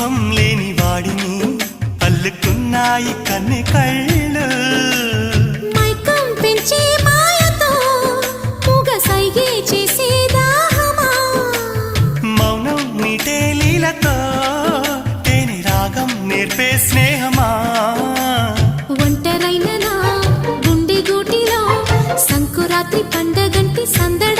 కోపం లేని వాడిని అల్లుకున్నాయి కన్ను కళ్ళు. మైకం మౌనం తేని రాగం ఒంటరైన నా గూటిలో సంకురాత్రి పండగంటి సందడ